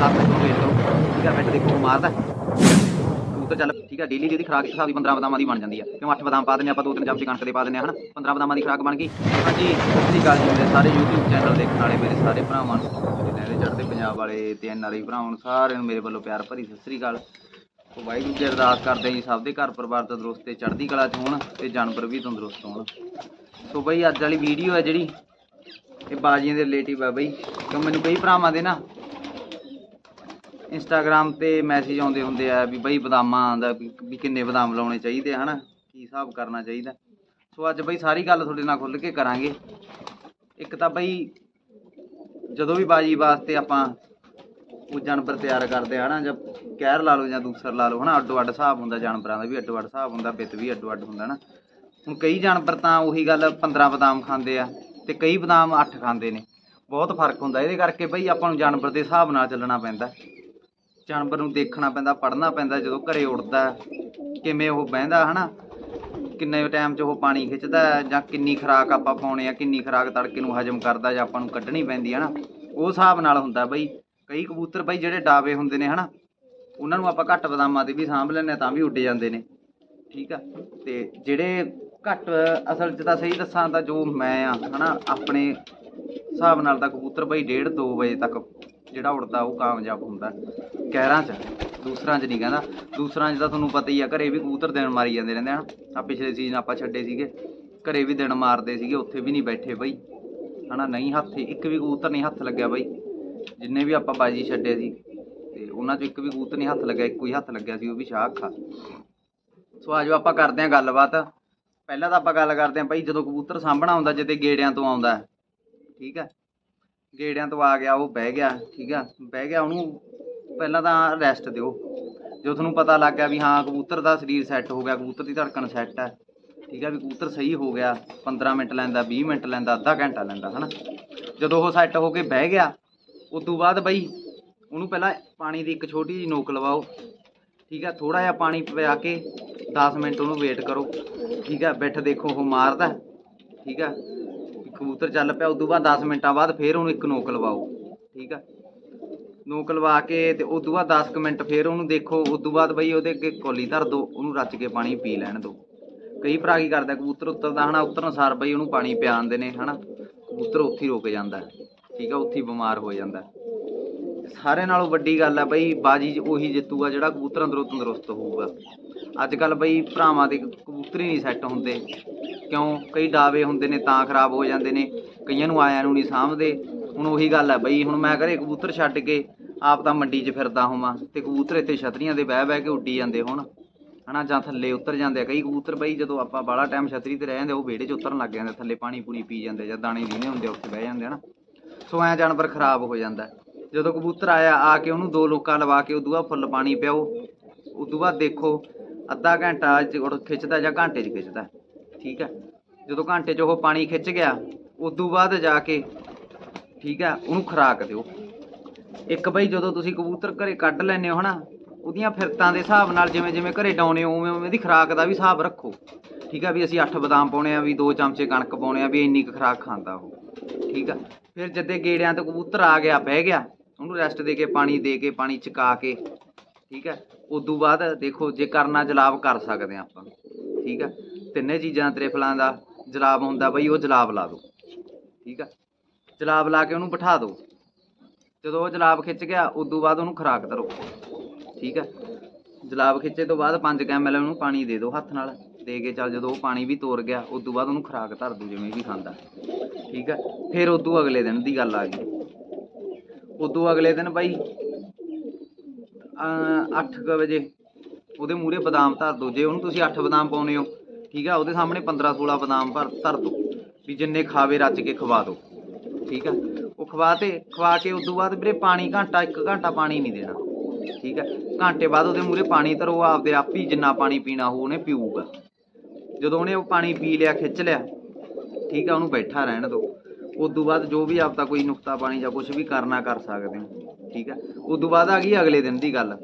7 minute ਨੂੰ wait ਕਰੋ ਠੀਕ ਹੈ ਮਿੰਟ ਦੇਖੋ ਮਾਰਦਾ। ਕਬੂਤਰ ਚੱਲ, ਠੀਕ ਹੈ ਡੇਲੀ ਦੀ ਇਹਦੀ ਖਰਾਕ ਦੀ 15 ਬਦਾਮਾਂ ਦੀ ਬਣ ਜਾਂਦੀ ਹੈ ਕਿਉਂ 8 ਬਦਾਮ ਪਾ ਦਿੰਦੇ ਆਪਾਂ, ਦੋ ਤਿੰਨ ਚਮਚੇ ਕਣਕ ਦੇ ਪਾ ਦਿੰਦੇ ਹਾਂ 15 ਬਦਾਮਾਂ ਦੀ ਖਰਾਕ ਬਣ ਗਈ। ਹਾਂਜੀ, ਸਤਿ ਸ਼੍ਰੀ ਜੀ ਮੇਰੇ ਸਾਰੇ YouTube ਚੈਨਲ ਦੇਖਣ ਵਾਲੇ ਮੇਰੇ ਸਾਰੇ ਭਰਾਵਾਂ ਨੂੰ। ਜਿਹੜੇ ਚੜ੍ਹਦੇ ਪੰਜਾਬ ਵਾਲੇ ਤੇ ਐਨਆਰਆਈ ਭਰਾਵਾਂ ਨੂੰ, ਸਾਰਿਆਂ ਨੂੰ ਮੇਰੇ ਵੱਲੋਂ ਪਿਆਰ ਭਰੀ ਸਤਿ ਸ਼੍ਰੀ ਅਕਾਲ। ਸੋ ਵਾਹਿਗੁਰੂ ਜੀ ਅਰਦਾਸ ਕਰਦੇ ਜੀ, ਸਭ ਦੇ ਘਰ ਪਰਿਵਾਰ ਤੰਦਰੁਸਤ ਤੇ ਚੜ੍ਹਦੀ ਕਲਾ 'ਚ ਹੋਣ ਤੇ ਜਾਨਵਰ ਵੀ ਤੰਦਰੁਸਤ ਹੋਣ। ਸੋ ਬਈ, ਅੱਜ ਵਾਲੀ ਵੀਡੀਓ ਹੈ ਜਿਹੜੀ, ਇਹ ਬਾਜੀਆਂ ਦੇ ਰਿਲੇਟਿਵ ਹੈ ਬਈ। ਕਿਉਂ ਮੈਨੂੰ ਕਈ ਭਰਾਵਾਂ ਦੇ ਨਾ ਇੰਸਟਾਗ੍ਰam ਤੇ ਮੈਸੇਜ ਆਉਂਦੇ ਹੁੰਦੇ ਆ ਵੀ ਬਈ ਬਦਾਮਾਂ ਦਾ ਵੀ ਕਿੰਨੇ ਬਦਾਮ ਲਾਉਣੇ ਚਾਹੀਦੇ ਆ, ਹਨਾ? ਕੀ ਹਿਸਾਬ ਕਰਨਾ ਚਾਹੀਦਾ? ਸੋ ਅੱਜ ਬਈ ਸਾਰੀ ਗੱਲ ਤੁਹਾਡੇ ਨਾਲ ਖੁੱਲ੍ਹ ਕੇ ਕਰਾਂਗੇ। ਇੱਕ ਤਾਂ ਬਈ ਜਦੋਂ ਵੀ ਬਾਜੀ ਵਾਸਤੇ ਆਪਾਂ ਉਹ ਜਾਨਵਰ ਤਿਆਰ ਕਰਦੇ ਆ ਨਾ ਜਾਂ ਕਹਿਰ ਲਾ ਲਓ ਜਾਂ ਦੂਸਰ ਲਾ ਲਓ, ਹਨਾ? ਅੱਡੋ ਅੱਡ ਹਿਸਾਬ ਹੁੰਦਾ ਜਾਨਵਰਾਂ ਦਾ ਵੀ ਅੱਡੋ ਅੱਡ ਹਿਸਾਬ ਹੁੰਦਾ, ਬਿੱਤ ਵੀ ਅੱਡੋ ਅੱਡ ਹੁੰਦਾ ਨਾ ਹੁਣ ਕਈ ਜਾਨਵਰ ਤਾਂ ਉਹੀ ਗੱਲ 15 ਬਦਾਮ ਖਾਂਦੇ ਆ ਤੇ ਕਈ ਬਦਾਮ 8 ਖਾਂਦੇ ਨੇ। ਬਹੁਤ ਫ਼ਰਕ ਹੁੰਦਾ, ਇਹਦੇ ਕਰਕੇ ਬਈ ਆਪਾਂ ਨੂੰ ਜਾਨਵਰ ਦੇ ਹਿਸਾਬ ਨਾਲ ਚੱਲਣਾ ਪੈਂਦਾ। ਜਾਨਵਰ ਨੂੰ ਦੇਖਣਾ ਪੈਂਦਾ, ਪੜ੍ਹਨਾ ਪੈਂਦਾ ਜਦੋਂ ਘਰੇ ਉੱਡਦਾ ਕਿਵੇਂ ਉਹ ਬਹਿੰਦਾ, ਹਨਾ? ਕਿੰਨੇ ਟਾਈਮ 'ਚ ਉਹ ਪਾਣੀ ਖਿੱਚਦਾ ਜਾਂ ਕਿੰਨੀ ਖੁਰਾਕ ਆਪਾਂ ਪਾਉਣੇ ਆ, ਕਿੰਨੀ ਖੁਰਾਕ ਤੜਕੇ ਨੂੰ ਹਜਮ ਕਰਦਾ ਜਾਂ ਆਪਾਂ ਨੂੰ ਕੱਢਣੀ ਪੈਂਦੀ ਹੈ ਨਾ ਉਹ ਹਿਸਾਬ ਨਾਲ ਹੁੰਦਾ ਬਈ, ਕਈ ਕਬੂਤਰ ਬਈ ਜਿਹੜੇ ਡਾਵੇ ਹੁੰਦੇ ਨੇ, ਹਨਾ? ਉਹਨਾਂ ਨੂੰ ਆਪਾਂ ਘੱਟ ਬਦਾਮਾਂ 'ਤੇ ਵੀ ਸਾਂਭ ਲੈਂਦੇ ਹਾਂ, ਤਾਂ ਵੀ ਉੱਡ ਜਾਂਦੇ ਨੇ। ਠੀਕ ਆ? ਤੇ ਜਿਹੜੇ ਘੱਟ ਅਸਲ 'ਚ ਤਾਂ ਸਹੀ ਦੱਸਾਂ ਤਾਂ ਜੋ ਮੈਂ ਆ, ਹਨਾ? ਆਪਣੇ ਹਿਸਾਬ ਨਾਲ ਤਾਂ ਕਬੂਤਰ ਬਈ 1.5 2 ਵਜੇ ਤੱਕ ਜਿਹੜਾ ਉੱਡਦਾ, ਉਹ ਕਾਮਯਾਬ ਹੁੰਦਾ। ਕਹਿਰਾਂ 'ਚ, ਦੂਸਰਾਂ 'ਚ ਨਹੀਂ ਕਹਿੰਦਾ। ਦੂਸਰਾਂ 'ਚ ਤਾਂ ਤੁਹਾਨੂੰ ਪਤਾ ਹੀ ਆ, ਘਰੇ ਵੀ ਕਬੂਤਰ ਦਿਨ ਮਾਰੀ ਜਾਂਦੇ ਰਹਿੰਦੇ ਹਨ। ਆ ਪਿਛਲੇ ਸੀਜ਼ਨ ਆਪਾਂ ਛੱਡੇ ਸੀਗੇ। ਘਰੇ ਵੀ ਦਿਨ ਮਾਰਦੇ ਸੀਗੇ, ਉੱਥੇ ਵੀ ਨਹੀਂ ਬੈਠੇ ਬਈ। ਹਨਾ, ਨਹੀਂ ਹੱਥ, ਇੱਕ ਵੀ ਕਬੂਤਰ ਨਹੀਂ ਹੱਥ ਲੱਗਿਆ ਬਈ। ਜਿੰਨੇ ਵੀ ਆਪਾਂ ਬਾਜੀ ਛੱਡੇ ਸੀ, ਤੇ ਉਹਨਾਂ 'ਚ ਇੱਕ ਵੀ ਕਬੂਤਰ ਨਹੀਂ ਹੱਥ ਲੱਗਿਆ, ਇੱਕੋ ਹੀ ਹੱਥ ਲੱਗਿਆ ਸੀ, ਉਹ ਵੀ ਸ਼ਾਹ ਅੱਖਾਂ। ਸੋ ਆਜੋ ਆਪਾਂ ਕਰਦੇ ਹਾਂ ਗੱਲਬਾਤ। ਪਹਿਲਾਂ ਤਾਂ ਆਪਾਂ ਗੱਲ ਕਰਦੇ ਹਾਂ ਭਾਈ ਜਦੋਂ ਕਬੂਤਰ ਸਾਂਭਣਾ ਆਉਂਦਾ ਜਿੱਤੇ ਗੇੜਿਆਂ ਤੋਂ ਆਉਂਦਾ ਠੀਕ ਹੈ? ਗੇੜਿਆਂ ਤੋਂ ਆ ਗਿਆ, ਉਹ ਬਹਿ ਗਿਆ, ਠੀਕ ਆ? ਬਹਿ ਗਿਆ, ਉਹਨੂੰ ਪਹਿਲਾਂ ਤਾਂ ਰੈਸਟ ਦਿਓ। ਜੋ ਤੁਹਾਨੂੰ ਪਤਾ ਲੱਗ ਗਿਆ ਵੀ ਹਾਂ, ਕਬੂਤਰ ਦਾ ਸਰੀਰ ਸੈੱਟ ਹੋ ਗਿਆ, ਕਬੂਤਰ ਦੀ ਧੜਕਣ ਸੈੱਟ ਹੈ, ਠੀਕ ਹੈ ਵੀ ਕਬੂਤਰ ਸਹੀ ਹੋ ਗਿਆ 15 ਮਿੰਟ ਲੈਂਦਾ 20 ਮਿੰਟ ਲੈਂਦਾ, ਅੱਧਾ ਘੰਟਾ ਲੈਂਦਾ, ਹਨਾ? ਜਦੋਂ ਉਹ ਸੈੱਟ ਹੋ ਕੇ ਬਹਿ ਗਿਆ ਉਸ ਤੋਂ ਬਾਅਦ ਬਈ ਉਹਨੂੰ ਪਹਿਲਾਂ ਪਾਣੀ ਦੀ ਇੱਕ ਛੋਟੀ ਜਿਹੀ ਨੋਕ ਲਵਾਓ, ਠੀਕ ਹੈ? ਥੋੜਾ ਜਿਹਾ ਪਾਣੀ ਪਿਆ ਕੇ 10 ਮਿੰਟ ਉਹਨੂੰ ਵੇਟ ਕਰੋ, ਠੀਕ ਹੈ? ਬਿੱਠ ਦੇਖੋ ਉਹ ਮਾਰਦਾ, ਠੀਕ ਹੈ? ਕਬੂਤਰ ਚੱਲ ਪਿਆ, ਉਦੋਂ ਬਾਅਦ 10 ਮਿੰਟਾਂ ਬਾਅਦ ਫੇਰ ਉਹਨੂੰ ਇੱਕ ਨੋਕ ਲਵਾਓ, ਠੀਕ ਹੈ? ਨੋਕ ਲਵਾ ਕੇ ਤੇ ਤੋਂ ਬਾਅਦ 10 ਕੁ ਮਿੰਟ ਫੇਰ ਉਹਨੂੰ ਦੇਖੋ ਉਦੋਂ ਬਾਅਦ ਬਈ ਉਹਦੇ ਅੱਗੇ ਕੋਲੀ ਧਰ ਦਿਓ ਉਹਨੂੰ ਰੱਜ ਕੇ ਪਾਣੀ ਪੀ ਲੈਣ ਦਿਓ ਕਈ ਭਰਾ ਕੀ ਕਰਦਾ, ਕਬੂਤਰ ਉੱਤਰਦਾ ਹਨਾ ਉਤਰਨ ਸਾਰ ਬਈ ਉਹਨੂੰ ਪਾਣੀ ਪਿਆਉਂਦੇ ਨੇ ਹਨਾ। ਕਬੂਤਰ ਉੱਥੇ ਹੀ ਰੁਕ ਜਾਂਦਾ ਠੀਕ ਆ, ਉੱਥੇ ਹੀ ਬਿਮਾਰ ਹੋ ਜਾਂਦਾ ਹੈ। ਸਾਰਿਆਂ ਨਾਲੋਂ ਵੱਡੀ ਗੱਲ ਹੈ ਬਈ ਬਾਜੀ 'ਚ ਉਹੀ ਜਿੱਤੂਗਾ ਜਿਹੜਾ ਕਬੂਤਰਾਂ ਅੰਦਰੋਂ ਤੰਦਰੁਸਤ ਹੋਊਗਾ। ਅੱਜ ਕੱਲ ਬਈ ਭਰਾਵਾਂ ਦੇ ਕਬੂਤਰ ਹੀ ਨਹੀਂ ਸੈੱਟ ਹੁੰਦੇ। ਕਿਉਂ? ਕਈ ਡਾਵੇ ਹੁੰਦੇ ਨੇ, ਤਾਂ ਖਰਾਬ ਹੋ ਜਾਂਦੇ ਨੇ। ਕਈਆਂ ਨੂੰ ਆਇਆਂ ਨੂੰ ਨਹੀਂ ਸਾਂਭਦੇ। ਹੁਣ ਉਹੀ ਗੱਲ ਹੈ ਬਈ, ਹੁਣ ਮੈਂ ਘਰੇ ਕਬੂਤਰ ਛੱਡ ਕੇ ਆਪ ਤਾਂ ਮੰਡੀ 'ਚ ਫਿਰਦਾ ਹੋਵਾਂ ਤੇ ਕਬੂਤਰ ਇੱਥੇ ਛਤਰੀਆਂ ਦੇ ਬਹਿ ਬਹਿ ਕੇ ਉੱਡੀ ਜਾਂਦੇ ਹੁਣ। ਹਨਾ ਜਾਂ ਥੱਲੇ ਉਤਰ ਜਾਂਦੇ ਆ। ਕਈ ਕਬੂਤਰ ਬਈ ਜਦੋਂ ਆਪਾਂ ਬਾਹਲਾ ਟਾਈਮ ਛਤਰੀ ਤੇ ਰਹਿ ਜਾਂਦੇ ਉਹ ਵਿਹੜੇ 'ਚ ਉਤਰਨ ਲੱਗ ਜਾਂਦੇ ਥੱਲੇ ਪਾਣੀ ਪੂਣੀ ਪੀ ਜਾਂਦੇ ਜਾਂ ਦਾਣੇ ਦੀਨੇ ਹੁੰਦੇ ਆ, ਉੱਥੇ ਬਹਿ ਜਾਂਦੇ ਹਨਾ ਸੋ ਐਂ ਜਾਨਵਰ ਖਰਾਬ ਹੋ ਜਾਂਦਾ ਜਦੋਂ ਕਬੂਤਰ ਆਇਆ ਆ ਕੇ ਉਹਨੂੰ ਦੋ ਲੋਕਾਂ ਲਵਾ ਕੇ ਉਦੋਂ ਬਾਅਦ ਫੁੱਲ ਪਾਣੀ ਪਿਆਓ ਉਦੋਂ ਬਾਅਦ ਦੇਖੋ ਅੱਧਾ ਘੰਟਾ ਖਿੱਚਦਾ ਜਾਂ ਘੰਟੇ 'ਚ ਖਿੱਚਦਾ ਠੀਕ ਹੈ? ਜਦੋਂ ਘੰਟੇ 'ਚ ਉਹ ਪਾਣੀ ਖਿੱਚ ਗਿਆ ਉਦੋਂ ਬਾਅਦ ਜਾ ਕੇ ਠੀਕ ਹੈ ਉਹਨੂੰ ਖੁਰਾਕ ਦਿਓ। ਇੱਕ ਬਈ ਜਦੋਂ ਤੁਸੀਂ ਕਬੂਤਰ ਘਰੇ ਕੱਢ ਲੈਂਦੇ ਹੋ ਹਨਾ, ਉਹਦੀਆਂ ਫਿਰਤਾਂ ਦੇ ਹਿਸਾਬ ਨਾਲ ਜਿਵੇਂ ਜਿਵੇਂ ਘਰੇ ਡਾਉਣੇ ਹੋ, ਉਵੇਂ ਉਵੇਂ ਦੀ ਖੁਰਾਕ ਦਾ ਵੀ ਹਿਸਾਬ ਰੱਖੋ। ਠੀਕ ਆ ਵੀ ਅਸੀਂ 8 ਬਦਾਮ ਪਾਉਣੇ ਆ, ਵੀ 2 ਚਮਚੇ ਕਣਕ ਪਾਉਣੇ ਆ, ਵੀ ਇੰਨੀ ਕੁ ਖੁਰਾਕ ਖਾਂਦਾ ਉਹ। ਠੀਕ ਆ? ਫਿਰ ਜਦੇ ਗੇੜਿਆਂ ਤੋਂ ਕਬੂਤਰ ਆ ਗਿਆ, ਬਹਿ ਗਿਆ, ਉਹਨੂੰ ਰੈਸਟ ਦੇ ਕੇ, ਪਾਣੀ ਦੇ ਕੇ, ਪਾਣੀ ਚਕਾ ਕੇ, ਠੀਕ ਹੈ ਉਦੋਂ ਬਾਅਦ ਦੇਖੋ ਜੇ ਕਰਨਾ ਜਲਾਬ ਕਰ ਸਕਦੇ ਆ ਆਪਾਂ। ਠੀਕ ਹੈ ਤਿੰਨੇ ਚੀਜ਼ਾਂ ਤ੍ਰਿਫਲਾਂ ਦਾ ਜਲਾਬ ਹੁੰਦਾ ਬਈ, ਉਹ ਜਲਾਬ ਲਾ ਦਿਓ। ਠੀਕ ਆ? ਜਲਾਬ ਲਾ ਕੇ ਉਹਨੂੰ ਬਿਠਾ ਦਿਓ। ਜਦੋਂ ਉਹ ਜਲਾਬ ਖਿੱਚ ਗਿਆ, ਉਦੋਂ ਬਾਅਦ ਉਹਨੂੰ ਖੁਰਾਕ ਧਰੋ ਠੀਕ ਹੈ? ਜਲਾਬ ਖਿੱਚੇ ਤੋਂ ਬਾਅਦ 5 ਐਮਐਲ ਉਹਨੂੰ ਪਾਣੀ ਦੇ ਦਿਓ ਹੱਥ ਨਾਲ। ਦੇ ਕੇ ਚੱਲ ਜਦੋਂ ਉਹ ਪਾਣੀ ਵੀ ਤੋਰ ਗਿਆ, ਉਦੋਂ ਬਾਅਦ ਉਹਨੂੰ ਖੁਰਾਕ ਧਰ ਦਿਓ, ਜਿਵੇਂ ਵੀ ਖਾਂਦਾ। ਠੀਕ ਹੈ? ਫਿਰ ਉਦੋਂ ਅਗਲੇ ਦਿਨ ਦੀ ਗੱਲ ਆ ਗਈ। ਉਦੋਂ ਅਗਲੇ ਦਿਨ ਬਾਈ 8 ਵਜੇ ਉਹਦੇ ਮੂਹਰੇ ਬਦਾਮ ਧਰ ਦਿਓ। ਜੇ ਉਹਨੂੰ ਤੁਸੀਂ 8 ਬਦਾਮ ਪਾਉਨੇ ਹੋ, ਠੀਕ ਆ ਉਹਦੇ ਸਾਹਮਣੇ 15 16 ਬਦਾਮ ਭਰ, ਧਰ ਦਿਓ। ਵੀ ਜਿੰਨੇ ਖਾਵੇ, ਰੱਜ ਕੇ ਖਵਾ ਦਿਓ। ਠੀਕ ਹੈ? ਉਹ ਖਵਾ ਤੇ, ਖਵਾ ਕੇ ਉਦੋਂ ਬਾਅਦ ਵੀਰੇ ਪਾਣੀ ਘੰਟਾ 1 ਘੰਟਾ ਪਾਣੀ ਨਹੀਂ ਦੇਣਾ। ਠੀਕ ਹੈ? ਘੰਟੇ ਬਾਅਦ ਉਹਦੇ ਮੂਹਰੇ ਪਾਣੀ ਧਰੋ ਆਪਦੇ ਆਪ ਹੀ ਜਿੰਨਾ ਪਾਣੀ ਪੀਣਾ ਹੋ ਉਹਨੇ ਪੀਊਗਾ। ਜਦੋਂ ਉਹਨੇ ਉਹ ਪਾਣੀ ਪੀ ਲਿਆ, ਖਿੱਚ ਲਿਆ, ਠੀਕ ਹੈ, ਉਹਨੂੰ ਬੈਠਾ ਰਹਿਣ ਦਿਓ ਤੋਂ ਬਾਅਦ ਜੋ ਵੀ ਆਪਦਾ ਕੋਈ ਨੁਕਤਾ ਪਾਣੀ ਜਾਂ ਕੁਝ ਵੀ ਕਰਨਾ ਕਰ ਸਕਦੇ ਹੋ, ਠੀਕ ਹੈ? ਆ ਤੋਂ ਬਾਅਦ ਆ ਗਈ ਅਗਲੇ ਦਿਨ ਦੀ ਗੱਲ।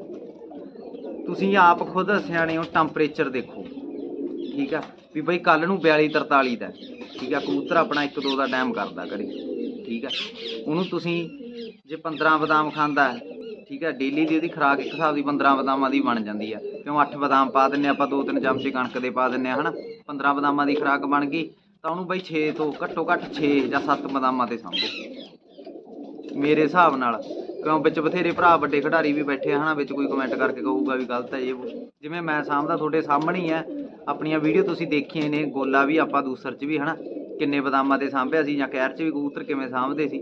ਤੁਸੀਂ ਆਪ ਖੁਦ ਸਿਆਣੇ ਹੋ ਟੈਂਪਰੇਚਰ ਦੇਖੋ। ਠੀਕ ਆ ਵੀ ਬਈ ਕੱਲ ਨੂੰ 42 43 ਦਾ ਠੀਕ ਆ ਕਬੂਤਰ ਆਪਣਾ 1 2 ਦਾ ਟਾਈਮ ਕਰਦਾ ਕਰੀ। ਠੀਕ ਆ। ਉਹਨੂੰ ਤੁਸੀਂ ਜੇ 15 ਬਦਾਮ ਖਾਂਦਾ ਠੀਕ ਹੈ ਡੇਲੀ ਦੀ ਉਹਦੀ ਖੁਰਾਕ ਇੱਕ ਹਿਸਾਬ ਦੀ 15 ਬਦਾਮਾਂ ਦੀ ਬਣ ਜਾਂਦੀ ਆ। ਕਿਉਂ 8 ਬਦਾਮ ਪਾ ਦਿੰਨੇ ਆਪਾਂ, ਦੋ ਤਿੰਨ ਚਮਚੇ ਕਣਕ ਦੇ ਪਾ ਦਿੰਨੇ ਆ, ਹਨਾ? 15 ਬਦਾਮਾਂ ਦੀ ਖੁਰਾਕ ਬਣ ਗਈ, ਤਾਂ ਉਹਨੂੰ ਬਈ 6 ਤੋਂ, ਘੱਟੋ ਘੱਟ 6 ਜਾਂ 7 ਬਦਾਮਾਂ ਤੇ ਸਾਂਭੋ। ਮੇਰੇ ਹਿਸਾਬ ਨਾਲ, ਕਿਉਂ ਵਿੱਚ ਬਥੇਰੇ ਭਰਾ ਵੱਡੇ ਖਿਡਾਰੀ ਵੀ ਬੈਠੇ ਆ, ਹਨਾ? ਵਿੱਚ ਕੋਈ ਕਮੈਂਟ ਕਰਕੇ ਕਹੂਗਾ ਵੀ ਗਲਤ ਹੈ, ਇਹ ਜਿਵੇਂ ਮੈਂ ਸਾਂਭਦਾ, ਤੁਹਾਡੇ ਸਾਹਮਣੇ ਹੀ ਹੈ ਆਪਣੀਆਂ ਵੀਡੀਓ ਤੁਸੀਂ ਦੇਖੀਆਂ ਨੇ, ਗੋਲਾ ਵੀ ਆਪਾਂ ਦੂਸਰ ਚ ਵੀ, ਹਨਾ? ਕਿੰਨੇ ਬਦਾਮਾਂ ਤੇ ਸਾਂਭਿਆ ਸੀ ਜਾਂ ਕਹਿਰ ਚ ਵੀ ਕਬੂਤਰ ਕਿਵੇਂ ਸਾਂਭਦੇ ਸੀ?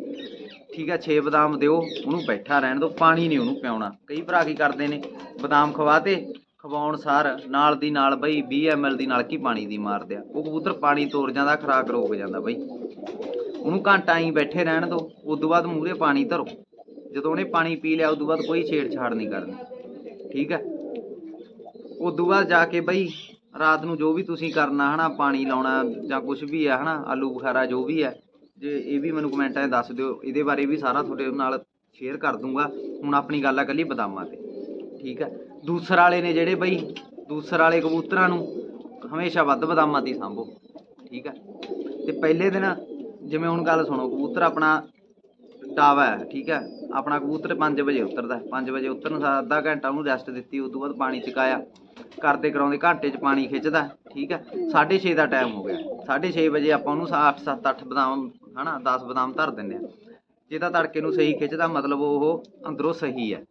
ਠੀਕ ਹੈ 6 ਬਦਾਮ ਦਿਓ, ਉਹਨੂੰ ਬੈਠਾ ਰਹਿਣ ਦਿਓ, ਪਾਣੀ ਨਹੀਂ ਉਹਨੂੰ ਪਿਆਉਣਾ। ਕਈ ਭਰਾ ਕੀ ਕਰਦੇ ਨੇ? ਬਦਾਮ ਖਵਾਤੇ, ਖਵਾਉਣ ਸਾਰ ਨਾਲ ਦੀ ਨਾਲ ਬਈ 20 ml ਦੀ ਨਾਲ ਕੀ ਪਾਣੀ ਦੀ ਮਾਰਦੇ ਆ ਉਹ ਕਬੂਤਰ ਪਾਣੀ ਤੋੜ ਜਾਂਦਾ, ਖਰਾਕ ਰੋਕ ਜਾਂਦਾ ਬਈ। ਉਹਨੂੰ ਘੰਟਾ ਹੀ ਬੈਠੇ ਰਹਿਣ ਦਿਓ, ਉਸ ਤੋਂ ਬਾਅਦ ਮੂਹਰੇ ਪਾਣੀ ਧਰੋ। ਜਦੋਂ ਉਹਨੇ ਪਾਣੀ ਪੀ ਲਿਆ, ਉਸ ਤੋਂ ਬਾਅਦ ਕੋਈ ਛੇੜਛਾੜ ਨਹੀਂ ਕਰਨੀ। ਠੀਕ ਹੈ ਉਸ ਤੋਂ ਬਾਅਦ ਜਾ ਕੇ ਬਈ ਰਾਤ ਨੂੰ ਜੋ ਵੀ ਤੁਸੀਂ ਕਰਨਾ ਹਨਾ, ਪਾਣੀ ਲਾਉਣਾ ਜਾਂ ਕੁਝ ਵੀ ਹੈ ਹਨਾ, ਆਲੂ ਬੁਖਾਰਾ ਜੋ ਵੀ ਹੈ ਜੇ ਇਹ ਵੀ ਮੈਨੂੰ ਕਮੈਂਟਾਂ 'ਚ ਦੱਸ ਦਿਓ, ਇਹਦੇ ਬਾਰੇ ਵੀ ਸਾਰਾ ਤੁਹਾਡੇ ਨਾਲ ਸ਼ੇਅਰ ਕਰ ਦੂੰਗਾ। ਹੁਣ ਆਪਣੀ ਗੱਲ ਆ ਕੱਲੀ ਬਦਾਮਾਂ ਤੇ, ਠੀਕ ਹੈ ਦੂਸਰ ਵਾਲੇ ਨੇ ਜਿਹੜੇ ਬਈ, ਦੂਸਰ ਵਾਲੇ ਕਬੂਤਰਾਂ ਨੂੰ ਹਮੇਸ਼ਾ ਵੱਧ ਬਦਾਮਾਂ ਦੀ ਸਾਂਭੋ, ਠੀਕ ਹੈ ਤੇ ਪਹਿਲੇ ਦਿਨ ਜਿਵੇਂ ਹੁਣ ਗੱਲ ਸੁਣੋ, ਕਬੂਤਰ ਆਪਣਾ ਡਾਵਾ ਹੈ, ਠੀਕ ਹੈ ਆਪਣਾ ਕਬੂਤਰ 5 ਵਜੇ ਉਤਰਦਾ 5 ਵਜੇ ਉਤਰਨ, ਸਾਰ ਅੱਧਾ ਘੰਟਾ ਉਹਨੂੰ ਰੈਸਟ ਦਿੱਤੀ, ਉਸ ਤੋਂ ਬਾਅਦ ਪਾਣੀ ਚਕਾਇਆ ਕਰਦੇ ਕਰਾਉਂਦੇ, ਘੰਟੇ 'ਚ ਪਾਣੀ ਖਿੱਚਦਾ, ਠੀਕ ਹੈ? 6:30 ਦਾ ਟਾਈਮ ਹੋ ਗਿਆ। 6:30 ਵਜੇ ਆਪਾਂ ਉਹਨੂੰ 8 7 8 ਬਦਾਮ, ਹਨਾ 10 ਬਦਾਮ ਧਰ ਦਿੰਦੇ ਆ ਜੇ ਤਾਂ ਤੜਕੇ ਨੂੰ ਸਹੀ ਖਿੱਚਦਾ, ਮਤਲਬ ਉਹ ਅੰਦਰੋਂ ਸਹੀ ਹੈ,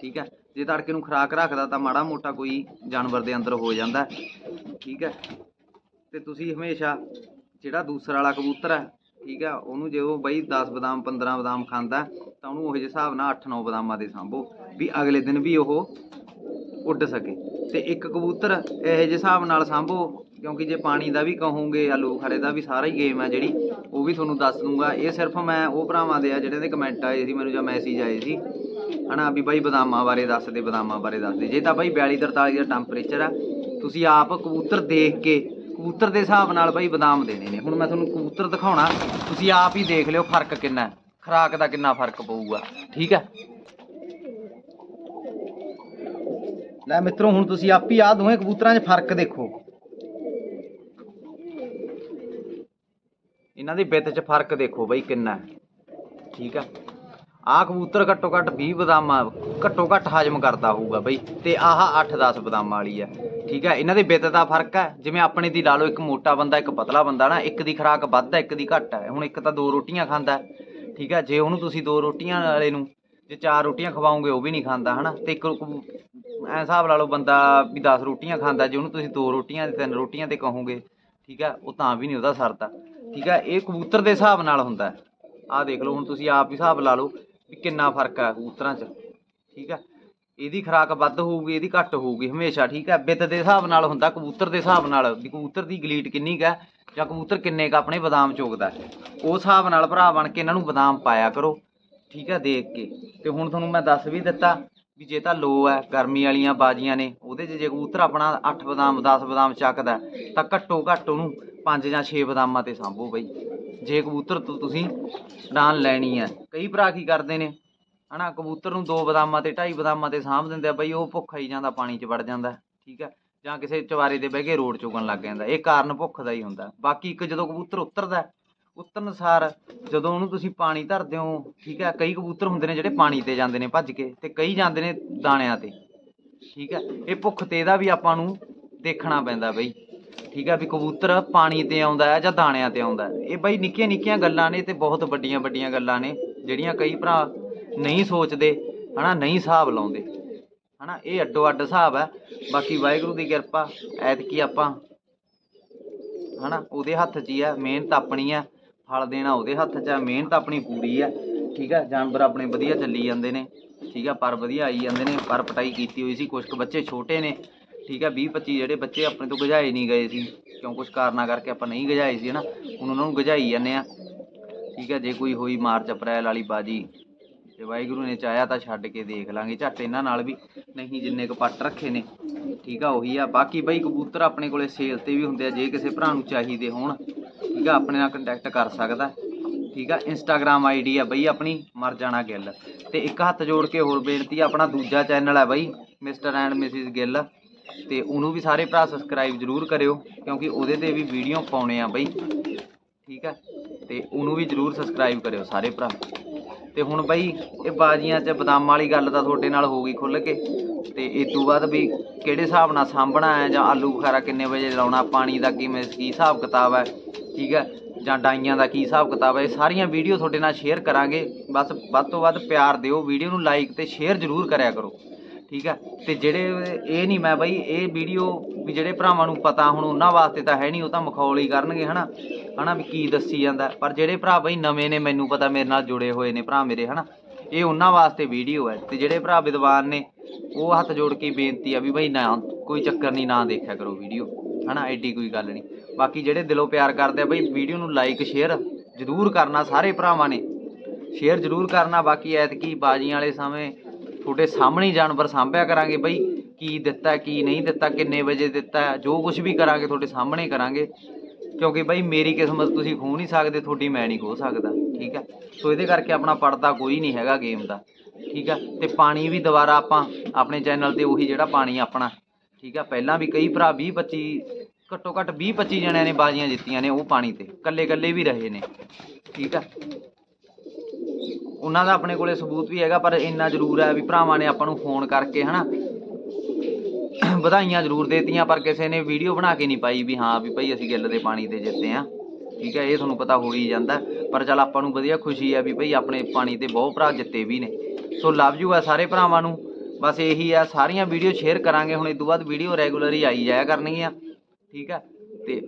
ਠੀਕ ਹੈ? ਜੇ ਤੜਕੇ ਨੂੰ ਖੁਰਾਕ ਰੱਖਦਾ, ਤਾਂ ਮਾੜਾ ਮੋਟਾ ਕੋਈ ਜਾਨਵਰ ਦੇ ਅੰਦਰ ਹੋ ਜਾਂਦਾ, ਠੀਕ ਹੈ? ਤੇ ਤੁਸੀਂ ਹਮੇਸ਼ਾ ਜਿਹੜਾ ਦੂਸਰਾ ਵਾਲਾ ਕਬੂਤਰ ਹੈ, ਠੀਕ ਹੈ? ਉਹਨੂੰ ਜੇ ਉਹ ਬਈ 10 ਬਦਾਮ 15 ਬਦਾਮ ਖਾਂਦਾ, ਤਾਂ ਉਹਨੂੰ ਉਹ ਜਿਹੇ ਹਿਸਾਬ ਨਾਲ 8-9 ਬਦਾਮਾਂ ਦੇ ਸਾਂਭੋ, ਵੀ ਅਗਲੇ ਦਿਨ ਵੀ ਉਹ ਉੱਡ ਸਕੇ। ਤੇ ਇੱਕ ਕਬੂਤਰ ਇਹੋ ਜਿਹੇ ਹਿਸਾਬ ਨਾਲ ਸਾਂਭੋ, ਕਿਉਂਕਿ ਜੇ ਪਾਣੀ ਦਾ ਵੀ ਕਹੋਗੇ ਆਲੂ ਬੁਖਾਰੇ ਦਾ ਵੀ ਸਾਰਾ ਹੀ ਗੇਮ ਹੈ ਜਿਹੜੀ, ਉਹ ਵੀ ਤੁਹਾਨੂੰ ਦੱਸ ਦੂੰਗਾ। ਇਹ ਸਿਰਫ ਮੈਂ ਉਹ ਭਰਾਵਾਂ ਦੇ ਆ ਜਿਹੜੇ ਦੇ ਕਮੈਂਟ ਆਏ ਸੀ, ਮੈਨੂੰ ਜਾਂ ਮੈਸੇਜ ਆਏ ਸੀ। ਹਨਾ ਵੀ ਬਾਈ ਬਦਾਮਾਂ ਬਾਰੇ ਦੱਸ ਦੇ, ਬਦਾਮਾਂ ਬਾਰੇ ਦੱਸ ਦੇ। ਜੇ ਤਾਂ ਬਾਈ 42 43 ਦਾ ਟੈਂਪਰੇਚਰ ਆ, ਤੁਸੀਂ ਆਪ ਕਬੂਤਰ ਦੇਖ ਕੇ, ਕਬੂਤਰ ਦੇ ਹਿਸਾਬ ਨਾਲ ਬਾਈ ਬਦਾਮ ਦੇਣੇ ਨੇ। ਹੁਣ ਮੈਂ ਤੁਹਾਨੂੰ ਕਬੂਤਰ ਦਿਖਾਉਣਾ, ਤੁਸੀਂ ਆਪ ਹੀ ਦੇਖ ਲਿਓ ਫ਼ਰਕ ਕਿੰਨਾ ਹੈ। ਖਰਾਕ ਦਾ ਕਿੰਨਾ ਫ਼ਰਕ ਪਊਗਾ, ਠੀਕ ਹੈ? ਲੈ ਮਿੱਤਰੋ, ਹੁਣ ਤੁਸੀਂ ਆਪ ਹੀ ਆ ਦੋਵੇਂ ਕਬੂਤਰਾਂ 'ਚ ਫ਼ਰਕ ਦੇਖੋ। ਇਹਨਾਂ ਦੀ ਵਿੱਤ 'ਚ ਫ਼ਰਕ ਦੇਖੋ ਬਈ ਕਿੰਨਾ ਠੀਕ ਆ ਆਹ ਕਬੂਤਰ ਘੱਟੋ ਘੱਟ 20 ਬਦਾਮਾਂ, ਘੱਟੋ ਘੱਟ ਹਜਮ ਕਰਦਾ ਹੋਊਗਾ ਬਈ, ਤੇ ਆਹ 8-10 ਬਦਾਮਾਂ ਵਾਲੀ ਆ ਠੀਕ ਆ ਇਹਨਾਂ ਦੇ ਵਿੱਤ ਦਾ ਫ਼ਰਕ ਹੈ। ਜਿਵੇਂ ਆਪਣੇ ਦੀ ਲਾ ਲਓ, ਇੱਕ ਮੋਟਾ ਬੰਦਾ, ਇੱਕ ਪਤਲਾ ਬੰਦਾ ਨਾ, ਇੱਕ ਦੀ ਖੁਰਾਕ ਵੱਧ ਹੈ, ਇੱਕ ਦੀ ਘੱਟ ਹੈ। ਹੁਣ ਇੱਕ ਤਾਂ ਦੋ ਰੋਟੀਆਂ ਖਾਂਦਾ ਠੀਕ ਆ ਜੇ ਉਹਨੂੰ ਤੁਸੀਂ ਦੋ ਰੋਟੀਆਂ ਵਾਲੇ ਨੂੰ, ਜੇ ਚਾਰ ਰੋਟੀਆਂ ਖਵਾਓਗੇ, ਉਹ ਵੀ ਨਹੀਂ ਖਾਂਦਾ, ਹਨਾ? ਤੇ ਇੱਕ ਕਬੂ- ਐ ਹਿਸਾਬ ਲਾ ਲਓ ਬੰਦਾ ਵੀ 10 ਰੋਟੀਆਂ ਖਾਂਦਾ, ਜੇ ਉਹਨੂੰ ਤੁਸੀਂ ਦੋ ਰੋਟੀਆਂ ਤੇ ਤਿੰਨ ਰੋਟੀਆਂ ਤੇ ਕਹੋਗੇ, ਠੀਕ ਆ, ਉਹ ਤਾਂ ਵੀ ਨਹੀਂ ਉਹਦਾ ਸਰਦਾ, ਠੀਕ ਆ, ਇਹ ਕਬੂਤਰ ਦੇ ਹਿਸਾਬ ਨਾਲ ਹੁੰਦਾ ਆਹ ਦੇਖ ਲਓ, ਹੁਣ ਤੁਸੀਂ ਆਪ ਹੀ ਹਿਸਾਬ ਲਾ ਲਓ ਵੀ ਕਿੰਨਾ ਫ਼ਰਕ ਹੈ ਕਬੂਤਰਾਂ 'ਚ, ਠੀਕ ਆ। ਇਹਦੀ ਖੁਰਾਕ ਵੱਧ ਹੋਊਗੀ, ਇਹਦੀ ਘੱਟ ਹੋਊਗੀ ਹਮੇਸ਼ਾ, ਠੀਕ ਹੈ ਬਿੱਤ ਦੇ ਹਿਸਾਬ ਨਾਲ ਹੁੰਦਾ, ਕਬੂਤਰ ਦੇ ਹਿਸਾਬ ਨਾਲ, ਵੀ ਕਬੂਤਰ ਦੀ ਗਲੀਟ ਕਿੰਨੀ ਕੁ ਹੈ ਜਾਂ ਕਬੂਤਰ ਕਿੰਨੇ ਕ ਆਪਣੇ ਬਦਾਮ ਚੋਗਦਾ ਹੈ। ਉਸ ਹਿਸਾਬ ਨਾਲ ਭਰਾ ਬਣ ਕੇ ਇਹਨਾਂ ਨੂੰ ਬਦਾਮ ਪਾਇਆ ਕਰੋ, ਠੀਕ ਹੈ ਦੇਖ ਕੇ। ਤੇ ਹੁਣ ਤੁਹਾਨੂੰ ਮੈਂ ਦੱਸ ਵੀ ਦਿੱਤਾ ਵੀ ਜੇ ਤਾਂ ਲੋ ਹੈ, ਗਰਮੀ ਵਾਲੀਆਂ ਬਾਜੀਆਂ ਨੇ, ਉਹਦੇ 'ਚ ਜੇ ਕਬੂਤਰ ਆਪਣਾ 8 ਬਦਾਮ 10 ਬਦਾਮ ਚੱਕਦਾ ਤਾਂ ਘੱਟੋ ਘੱਟ ਉਹਨੂੰ 5 ਜਾਂ 6 ਬਦਾਮਾਂ ਤੇ ਸਾਂਭੋ ਬਈ। ਜੇ ਕਬੂਤਰ ਤੋਂ, ਤੁਸੀਂ ਡਾਨ ਲੈਣੀ ਹੈ। ਕਈ ਭਰਾ ਕੀ ਕਰਦੇ ਨੇ, ਹਨਾ, ਕਬੂਤਰ ਨੂੰ ਦੋ ਬਦਾਮਾਂ ਤੇ, ਢਾਈ ਬਦਾਮਾਂ ਤੇ ਸਾਂਭ ਦਿੰਦੇ ਆ ਬਈ, ਉਹ ਭੁੱਖਾ ਹੀ ਜਾਂਦਾ, ਪਾਣੀ 'ਚ ਵੜ ਜਾਂਦਾ, ਠੀਕ ਹੈ? ਜਾਂ ਕਿਸੇ ਚਵਾਰੇ ਤੇ ਬਹਿ ਕੇ ਰੋਡ ਚੁਗਣ ਲੱਗ ਜਾਂਦਾ, ਇਹ ਕਾਰਨ ਭੁੱਖ ਦਾ ਹੀ ਹੁੰਦਾ। ਬਾਕੀ ਇੱਕ ਜਦੋਂ ਕਬੂਤਰ ਉਤਰਦਾ ਉਤਰਨ ਸਾਰ ਜਦੋਂ ਉਹਨੂੰ ਤੁਸੀਂ ਪਾਣੀ ਧਰਦੇ ਹੋ, ਠੀਕ ਹੈ, ਕਈ ਕਬੂਤਰ ਹੁੰਦੇ ਨੇ ਜਿਹੜੇ ਪਾਣੀ ਤੇ ਜਾਂਦੇ ਨੇ ਭੱਜ ਕੇ ਤੇ ਕਈ ਜਾਂਦੇ ਨੇ ਦਾਣਿਆਂ ਤੇ, ਠੀਕ ਹੈ, ਇਹ ਭੁੱਖ ਤੇ ਇਹਦਾ ਵੀ ਆਪਾਂ ਨੂੰ ਦੇਖਣਾ ਪੈਂਦਾ ਬਈ, ਠੀਕ ਹੈ, ਵੀ ਕਬੂਤਰ ਪਾਣੀ ਤੇ ਆਉਂਦਾ ਹੈ ਜਾਂ ਦਾਣਿਆਂ ਤੇ ਆਉਂਦਾ ਹੈ। ਇਹ ਬਈ ਨਿੱਕੀਆਂ ਨਿੱਕੀਆਂ ਗੱਲਾਂ ਨੇ ਤੇ ਬਹੁਤ ਵੱਡੀਆਂ ਵੱਡੀਆਂ ਗੱਲਾਂ ਨੇ, ਜਿਹੜੀਆਂ ਕਈ ਭਰਾ ਨਹੀਂ ਸੋਚਦੇ, ਹਨਾ, ਨਹੀਂ ਹਿਸਾਬ ਲਾਉਂਦੇ, ਹਨਾ, ਇਹ ਅੱਡੋ ਅੱਡ ਹਿਸਾਬ ਹੈ। ਬਾਕੀ ਵਾਹਿਗੁਰੂ ਦੀ ਕਿਰਪਾ, ਐਤਕੀ ਆਪਾਂ, ਹਨਾ, ਉਹਦੇ ਹੱਥ 'ਚ ਹੀ ਹੈ, ਮਿਹਨਤ ਆਪਣੀ ਹੈ ਫਲ ਦੇਣਾ ਉਹਦੇ ਹੱਥ 'ਚ ਆ, ਮਿਹਨਤ ਆਪਣੀ ਪੂਰੀ ਆ, ਠੀਕ ਆ, ਜਾਨਵਰ ਆਪਣੇ ਵਧੀਆ ਚੱਲੀ ਜਾਂਦੇ ਨੇ, ਠੀਕ ਆ, ਪਰ ਵਧੀਆ ਆਈ ਜਾਂਦੇ ਨੇ, ਪਰ ਪਟਾਈ ਕੀਤੀ ਹੋਈ ਸੀ ਕੁਝ ਕੁ ਬੱਚੇ ਛੋਟੇ ਨੇ, ਠੀਕ ਆ 20 25 ਜਿਹੜੇ ਬੱਚੇ ਆਪਣੇ ਤੋਂ ਗਜਾਏ ਨਹੀਂ ਗਏ ਸੀ, ਕਿਉਂ ਕੁਝ ਕਾਰਨਾਂ ਕਰਕੇ ਆਪਾਂ ਨਹੀਂ ਗਜਾਏ ਸੀ, ਹਨਾ, ਹੁਣ ਉਹਨਾਂ ਨੂੰ ਗਜਾਈ ਜਾਂਦੇ ਆ, ਠੀਕ ਆ, ਜੇ ਕੋਈ ਹੋਈ ਮਾਰਚ, ਅਪ੍ਰੈਲ ਵਾਲੀ ਬਾਜੀ, ਤੇ ਵਾਹਿਗੁਰੂ ਨੇ ਚਾਹਿਆ ਤਾਂ ਛੱਡ ਕੇ ਦੇਖ ਲਾਂਗੇ, ਝੱਟ ਇਹਨਾਂ ਨਾਲ ਵੀ ਨਹੀਂ ਜਿੰਨੇ ਕੁ ਪੱਟ ਰੱਖੇ ਨੇ, ਠੀਕ ਆ, ਉਹੀ ਆ, ਬਾਕੀ ਬਈ ਕਬੂਤਰ ਆਪਣੇ ਕੋਲੇ ਸੇਲ ਤੇ ਵੀ ਹੁੰਦੇ ਆ, ਜੇ ਕਿਸੇ ਭਰਾ ਨੂੰ ਚਾਹੀਦੇ ਹੋਣ ਠੀਕ ਆ, ਆਪਣੇ ਨਾਲ ਕੰਟੈਕਟ ਕਰ ਸਕਦਾ। ਠੀਕ ਆ ਇੰਸਟਾਗ੍ਰam ਆਈਡੀ ਆ ਬਈ ਆਪਣੀ, ਮਰ ਜਾਣਾ ਗਿੱਲ। ਤੇ ਇੱਕ ਹੱਥ ਜੋੜ ਕੇ ਹੋਰ ਬੇਨਤੀ ਆਪਣਾ ਦੂਜਾ ਚੈਨਲ ਹੈ ਬਈ ਮਿਸਟਰ ਐਂਡ ਮਿਸਿਸ ਗਿੱਲ। ਤੇ ਉਹਨੂੰ ਵੀ ਸਾਰੇ ਭਰਾ ਸਬਸਕ੍ਰਾਈਬ ਜ਼ਰੂਰ ਕਰਿਓ, ਕਿਉਂਕਿ ਉਹਦੇ ਤੇ ਵੀ ਵੀਡੀਓ ਪਾਉਣੇ ਆ ਬਈ। ਠੀਕ ਆ, ਤੇ ਉਹਨੂੰ ਵੀ ਜ਼ਰੂਰ ਸਬਸਕ੍ਰਾਈਬ ਕਰਿਓ ਸਾਰੇ ਭਰਾ। ਤੇ ਹੁਣ ਬਈ, ਇਹ ਬਾਜੀਆਂ 'ਚ ਬਦਾਮਾਂ ਵਾਲੀ ਗੱਲ ਤਾਂ ਤੁਹਾਡੇ ਨਾਲ ਹੋ ਗਈ ਖੁੱਲ ਕੇ। ਤੇ ਇਸ ਤੋਂ ਬਾਅਦ ਵੀ ਕਿਹੜੇ ਹਿਸਾਬ ਨਾਲ ਸਾਂਭਣਾ ਹੈ ਜਾਂ ਆਲੂ ਬੁਖਾਰਾ ਕਿੰਨੇ ਵਜੇ ਲਾਉਣਾ, ਪਾਣੀ ਦਾ ਕਿਵੇਂ, ਕੀ ਹਿਸਾਬ ਕਿਤਾਬ ਹੈ ਠੀਕ ਹੈ, ਜਾਂ ਡਾਈਆਂ ਦਾ ਕੀ ਹਿਸਾਬ ਕਿਤਾਬ ਹੈ, ਇਹ ਸਾਰੀਆਂ ਵੀਡੀਓ ਤੁਹਾਡੇ ਨਾਲ ਸ਼ੇਅਰ ਕਰਾਂਗੇ। ਬਸ, ਵੱਧ ਤੋਂ ਵੱਧ ਪਿਆਰ ਦਿਓ, ਵੀਡੀਓ ਨੂੰ ਲਾਈਕ ਤੇ ਸ਼ੇਅਰ ਜ਼ਰੂਰ ਕਰਿਆ ਕਰੋ। ਠੀਕ ਹੈ, ਤੇ ਜਿਹੜੇ ਇਹ ਨਹੀਂ ਮੈਂ ਬਈ, ਇਹ ਵੀਡੀਓ ਵੀ ਜਿਹੜੇ ਭਰਾਵਾਂ ਨੂੰ ਪਤਾ ਹੁਣ ਉਹਨਾਂ ਵਾਸਤੇ ਤਾਂ ਹੈ ਨਹੀਂ, ਉਹ ਤਾਂ ਮਖੌਲ ਹੀ ਕਰਨਗੇ, ਹਨਾ? ਹਨਾ ਵੀ ਕੀ ਦੱਸੀ ਜਾਂਦਾ। ਪਰ ਜਿਹੜੇ ਭਰਾ ਬਈ ਨਵੇਂ ਨੇ, ਮੈਨੂੰ ਪਤਾ ਮੇਰੇ ਨਾਲ ਜੁੜੇ ਹੋਏ ਨੇ ਭਰਾ ਮੇਰੇ, ਹਨਾ? ਇਹ ਉਹਨਾਂ ਵਾਸਤੇ ਵੀਡੀਓ ਹੈ, ਤੇ ਜਿਹੜੇ ਭਰਾ ਵਿਦਵਾਨ ਨੇ, ਉਹ ਹੱਥ ਜੋੜ ਕੇ ਬੇਨਤੀ ਆ ਵੀ ਬਈ ਨਾ, ਕੋਈ ਚੱਕਰ ਨਹੀਂ, ਨਾ ਦੇਖਿਆ ਕਰੋ ਵੀਡੀਓ। ਹਨਾ, ਐਡੀ ਕੋਈ ਗੱਲ ਨਹੀਂ। ਬਾਕੀ ਜਿਹੜੇ ਦਿਲੋਂ ਪਿਆਰ ਕਰਦੇ ਆ, ਬਈ ਵੀਡੀਓ ਨੂੰ ਲਾਈਕ ਸ਼ੇਅਰ ਜ਼ਰੂਰ ਕਰਨਾ, ਸਾਰੇ ਭਰਾਵਾਂ ਨੇ। ਸ਼ੇਅਰ ਜ਼ਰੂਰ ਕਰਨਾ, ਬਾਕੀ ਐਤਕੀ ਬਾਜੀਆਂ ਵਾਲੇ ਸਮੇਂ ਤੁਹਾਡੇ ਸਾਹਮਣੇ ਜਾਨਵਰ ਸਾਂਭਿਆ ਕਰਾਂਗੇ ਬਈ, ਕੀ ਦਿੱਤਾ, ਕੀ ਨਹੀਂ ਦਿੱਤਾ, ਕਿੰਨੇ ਵਜੇ ਦਿੱਤਾ, ਜੋ ਕੁਝ ਵੀ ਕਰਾਂਗੇ, ਤੁਹਾਡੇ ਸਾਹਮਣੇ ਕਰਾਂਗੇ। ਕਿਉਂਕਿ ਬਈ ਮੇਰੀ ਕਿਸਮਤ ਤੁਸੀਂ ਖੋ ਨਹੀਂ ਸਕਦੇ, ਤੁਹਾਡੀ ਮੈਂ ਨਹੀਂ ਖੋ ਸਕਦਾ, ਠੀਕ ਹੈ ਸੋ ਇਹਦੇ ਕਰਕੇ ਆਪਣਾ ਪੜਦਾ ਕੋਈ ਨਹੀਂ ਹੈਗਾ ਗੇਮ ਦਾ, ਠੀਕ ਹੈ ਤੇ ਪਾਣੀ ਵੀ ਦੁਬਾਰਾ ਆਪਾਂ ਆਪਣੇ ਚੈਨਲ ਤੇ ਉਹੀ ਜਿਹੜਾ ਪਾਣੀ ਆਪਣਾ, ਠੀਕ ਹੈ ਪਹਿਲਾਂ ਵੀ ਕਈ ਭਰਾ 20 25 ਘੱਟੋ ਘੱਟ 20 25 ਜਣਿਆਂ ਨੇ ਬਾਜ਼ੀਆਂ ਜਿੱਤੀਆਂ ਨੇ ਉਹ ਪਾਣੀ ਤੇ। ਕੱਲੇ ਕੱਲੇ ਵੀ ਰਹੇ ਨੇ। ਠੀਕ ਆ? ਉਹਨਾਂ ਦਾ ਆਪਣੇ ਕੋਲੇ ਸਬੂਤ ਵੀ ਹੈਗਾ, ਪਰ ਇੰਨਾ ਜ਼ਰੂਰ ਹੈ ਵੀ ਭਰਾਵਾਂ ਨੇ ਆਪਾਂ ਨੂੰ ਫੋਨ ਕਰਕੇ ਹਨਾ, ਵਧਾਈਆਂ ਜ਼ਰੂਰ ਦੇਤੀਆਂ, ਪਰ ਕਿਸੇ ਨੇ ਵੀਡੀਓ ਬਣਾ ਕੇ ਨਹੀਂ ਪਾਈ ਵੀ ਹਾਂ ਵੀ ਭਾਈ ਅਸੀਂ ਗਿੱਲ ਦੇ ਪਾਣੀ ਤੇ ਜਿੱਤੇ ਆ ਠੀਕ ਹੈ ਇਹ ਤੁਹਾਨੂੰ ਪਤਾ ਹੋ ਹੀ ਜਾਂਦਾ। ਪਰ ਚਲ ਆਪਾਂ ਨੂੰ ਵਧੀਆ ਖੁਸ਼ੀ ਹੈ ਵੀ ਭਾਈ ਆਪਣੇ ਪਾਣੀ ਤੇ ਬਹੁਤ ਭਰਾ ਜਿੱਤੇ ਵੀ ਨੇ। ਸੋ ਲਵ ਯੂ ਆ ਸਾਰੇ ਭਰਾਵਾਂ ਨੂੰ। ਬਸ ਇਹੀ ਆ, ਸਾਰੀਆਂ ਵੀਡੀਓ ਸ਼ੇਅਰ ਕਰਾਂਗੇ। ਹੁਣ ਇਸ ਤੋਂ ਬਾਅਦ ਵੀਡੀਓ ਰੈਗੂਲਰ ਹੀ ਆਈ ਜਾਇਆ ਕਰਨਗੀਆਂ ਠੀਕ ਹੈ ਤੇ